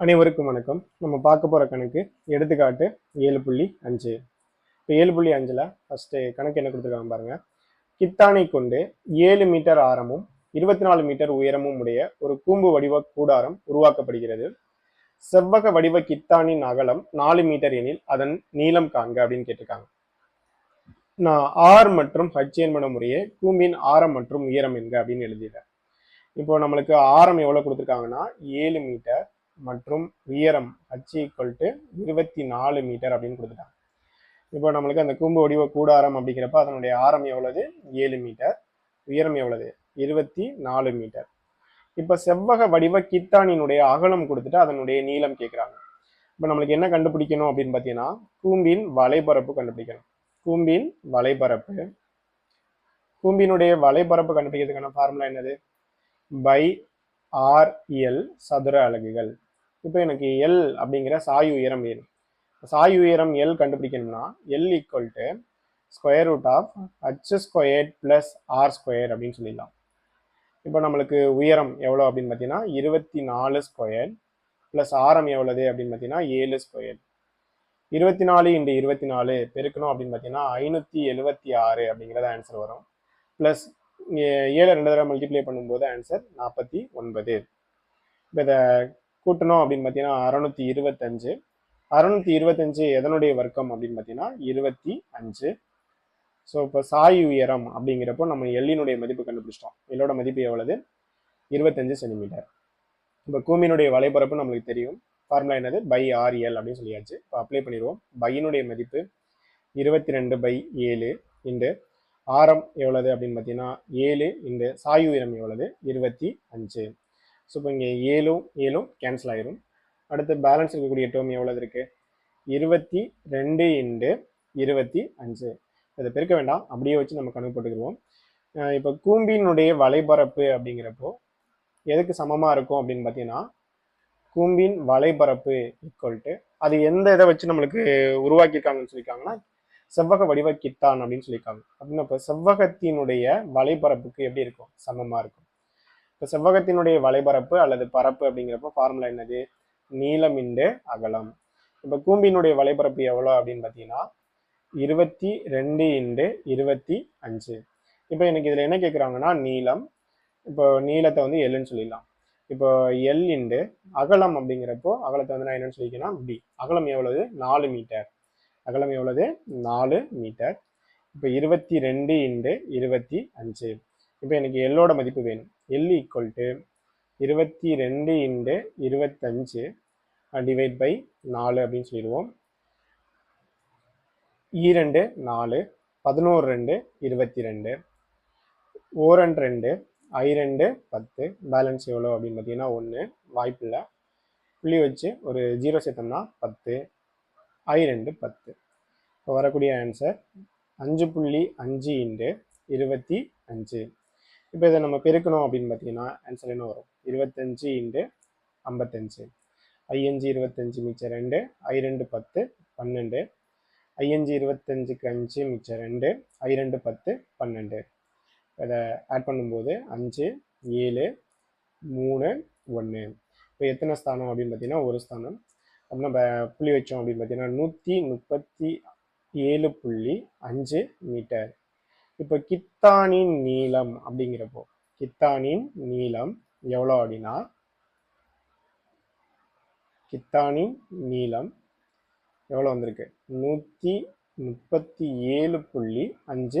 அனைவருக்கும் வணக்கம். நம்ம பார்க்க போகிற கணக்கு எடுத்துக்காட்டு ஏழு புள்ளி அஞ்சு. இப்போ ஏழு புள்ளி அஞ்சில் ஃபஸ்ட்டு கணக்கு என்ன கொடுத்துருக்காங்க பாருங்கள் கித்தானை கொண்டு ஏழு மீட்டர் ஆரமும் இருபத்தி நாலு மீட்டர் உயரமும் உடைய ஒரு கூம்பு வடிவ கூடாரம் உருவாக்கப்படுகிறது. செவ்வக வடிவ கித்தானின் அகலம் நாலு மீட்டர் எனில் அதன் நீளம் காண்க அப்படின்னு கேட்டிருக்காங்க. நான் ஆர் மற்றும் ஹச் என்பன முறையே கூம்பின் ஆரம் மற்றும் உயரம் என்க அப்படின்னு எழுதிடுறேன் இப்போ நம்மளுக்கு ஆரம் எவ்வளோ கொடுத்துருக்காங்கன்னா ஏழு மீட்டர் மற்றும் உயரம் ஹச் ஈக்குவல் டு இருபத்தி நாலு மீட்டர் அப்படின்னு கொடுத்துட்டாங்க. இப்போ நம்மளுக்கு அந்த கூம்பு வடிவ கூடாரம் அப்படிங்கிறப்ப அதனுடைய ஆரம் எவ்வளவு? ஏழு மீட்டர் உயரம் எவ்வளவு? இருபத்தி நாலு மீட்டர் இப்போ செவ்வக வடிவ கித்தானினுடைய அகலம் கொடுத்துட்டு அதனுடைய நீளம் கேட்குறாங்க இப்போ நம்மளுக்கு என்ன கண்டுபிடிக்கணும் அப்படின்னு பார்த்தீங்கன்னா கூம்பின் வலைபரப்பு கண்டுபிடிக்கணும். கூம்பின் வலைபரப்பு. கூம்பினுடைய வலைபரப்பு கண்டுபிடிக்கிறதுக்கான ஃபார்முலா என்னது? பை ஆர்எல் சதுர அலகுகள். இப்போ எனக்கு எல் அப்படிங்கிற சாய் உயரம் வேணும். சாய் உயரம் எல் கண்டுபிடிக்கணும்னா L equal to square root of H square plus R square அப்படின்னு சொல்லிடலாம். இப்போ நம்மளுக்கு உயரம் எவ்வளோ அப்படின்னு பார்த்தீங்கன்னா இருபத்தி நாலு ஸ்கொயர் ப்ளஸ் ஆரம் எவ்வளவு அப்படின்னு பார்த்தீங்கன்னா ஏழு ஸ்கொயர் இருபத்தி நாலு இன்டு இருபத்தி நாலு பெருக்கணும் அப்படின்னு பார்த்தீங்கன்னா ஐநூற்றி எழுபத்தி ஆறு அப்படிங்கிறது ஆன்சர் வரும். ப்ளஸ் ஏழு ரெண்டு தடவை மல்டிப்ளை பண்ணும்போது ஆன்சர் நாற்பத்தி ஒன்பது. இப்போ இதை கூட்டணும் அப்படின்னு பார்த்தீங்கன்னா அறநூற்றி இருபத்தஞ்சு. அறநூற்றி இருபத்தஞ்சு எதனுடைய வர்க்கம் அப்படின்னு பார்த்தீங்கன்னா இருபத்தி அஞ்சு. ஸோ இப்போ சாய் உயரம் அப்படிங்கிறப்போ நம்ம எல்லினுடைய மதிப்பு கண்டுபிடிச்சிட்டோம். எல்லோட மதிப்பு எவ்வளவு? இருபத்தஞ்சு சென்டிமீட்டர். இப்போ கூமியினுடைய வலைபரப்பு நம்மளுக்கு தெரியும். ஃபார்முலா என்னது? பை ஆர்எல் அப்படின்னு சொல்லியாச்சு. இப்போ அப்ளை பண்ணிடுவோம். பையினுடைய மதிப்பு இருபத்தி ரெண்டு பை ஏழு இண்டு ஆரம் எவ்வளவு அப்படின்னு பார்த்தீங்கன்னா ஏழு இண்டு சாய் உயரம் எவ்வளவு? இருபத்தி அஞ்சு. ஸோ இப்போ இங்கே ஏழும் ஏழும் கேன்சல் ஆயிரும். அடுத்து பேலன்ஸ் இருக்கக்கூடிய டேர்ம் எவ்வளவு இருக்குது இருபத்தி ரெண்டு இண்டு இருபத்தி அஞ்சு. அதை பெருக்க வேண்டாம். அப்படியே வச்சு நம்ம கணக்கு போட்டுக்கிடுவோம். இப்போ கூம்பினுடைய வலைபரப்பு அப்படிங்கிறப்போ எதுக்கு சமமாக இருக்கும் அப்படின்னு பார்த்தீங்கன்னா கூம்பின் வலைபரப்பு ஈக்குவல்ட்டு அது எந்த இதை வச்சு நம்மளுக்கு உருவாக்கியிருக்காங்கன்னு சொல்லியிருக்காங்கன்னா செவ்வக வடிவ கித்தான் அப்படின்னு சொல்லியிருக்காங்க. அப்படின்னா இப்போ செவ்வகத்தினுடைய வலைபரப்புக்கு எப்படி இருக்கும்? சமமாக இருக்கும். இப்போ செவ்வகத்தினுடைய வலைபரப்பு அல்லது பரப்பு அப்படிங்கிறப்போ ஃபார்முலா என்னது? நீளம் இண்டு அகலம். இப்போ கூம்பினுடைய வலைபரப்பு எவ்வளோ அப்படின்னு பார்த்தீங்கன்னா இருபத்தி ரெண்டு இண்டு இருபத்தி அஞ்சு. இப்போ எனக்கு இதில் என்ன கேட்குறாங்கன்னா நீளம். இப்போ நீளத்தை வந்து எல்லுன்னு சொல்லிடலாம். இப்போ எல் இண்டு அகலம் அப்படிங்கிறப்போ அகலத்தை வந்து நான் என்னன்னு சொல்லிக்கேன்னா பி அகலம் எவ்வளவு? நாலு மீட்டர். அகலம் எவ்வளவு? நாலு மீட்டர். இப்போ இருபத்தி ரெண்டு இண்டு இருபத்தி அஞ்சு. இப்போ எனக்கு எல்லோட மதிப்பு வேணும். எல் ஈக்குவல் டு இருபத்தி ரெண்டு இண்டு இருபத்தஞ்சு டிவைட் பை நாலு அப்படின்னு சொல்லிடுவோம். ஈரெண்டு நாலு பதினோரு ரெண்டு இருபத்தி ரெண்டு. ஓரன் ரெண்டு ஐ ரெண்டு பத்து. பேலன்ஸ் எவ்வளோ அப்படின்னு பார்த்தீங்கன்னா ஒன்று வாய்ப்பில்லை. புள்ளி வச்சு ஒரு ஜீரோ சேர்த்தோம்னா பத்து. ஐ ரெண்டு பத்து. இப்போ வரக்கூடிய ஆன்சர் அஞ்சு புள்ளி அஞ்சு இன்டு இருபத்தி அஞ்சு இப்போ இதை நம்ம பெருக்கணும் அப்படின்னு பார்த்தீங்கன்னா ஆன்சர் என்ன வரும்? இருபத்தஞ்சு இன்டு ஐம்பத்தஞ்சு. ஐயஞ்சு இருபத்தஞ்சு மிச்சம் ரெண்டு ஐ ரெண்டு பத்து பன்னெண்டு. ஐயஞ்சு இருபத்தஞ்சுக்கு அஞ்சு மிச்சம் ரெண்டு ஐ ரெண்டு பத்து பன்னெண்டு. இதை ஆட் பண்ணும்போது அஞ்சு ஏழு மூணு ஒன்று. இப்போ எத்தனை ஸ்தானம் அப்படின்னு பார்த்தீங்கன்னா ஒரு ஸ்தானம். அப்போ நம்ம புள்ளி வச்சோம் அப்படின்னு பார்த்தீங்கன்னா நூற்றி முப்பத்தி ஏழு புள்ளி அஞ்சு மீட்டர். இப்போ கித்தானின் நீளம் அப்படிங்கிறப்போ கித்தானின் நீளம் எவ்வளோ அப்படின்னா கித்தானின் நீளம் எவ்வளோ வந்திருக்கு? நூற்றி முப்பத்தி ஏழு புள்ளி அஞ்சு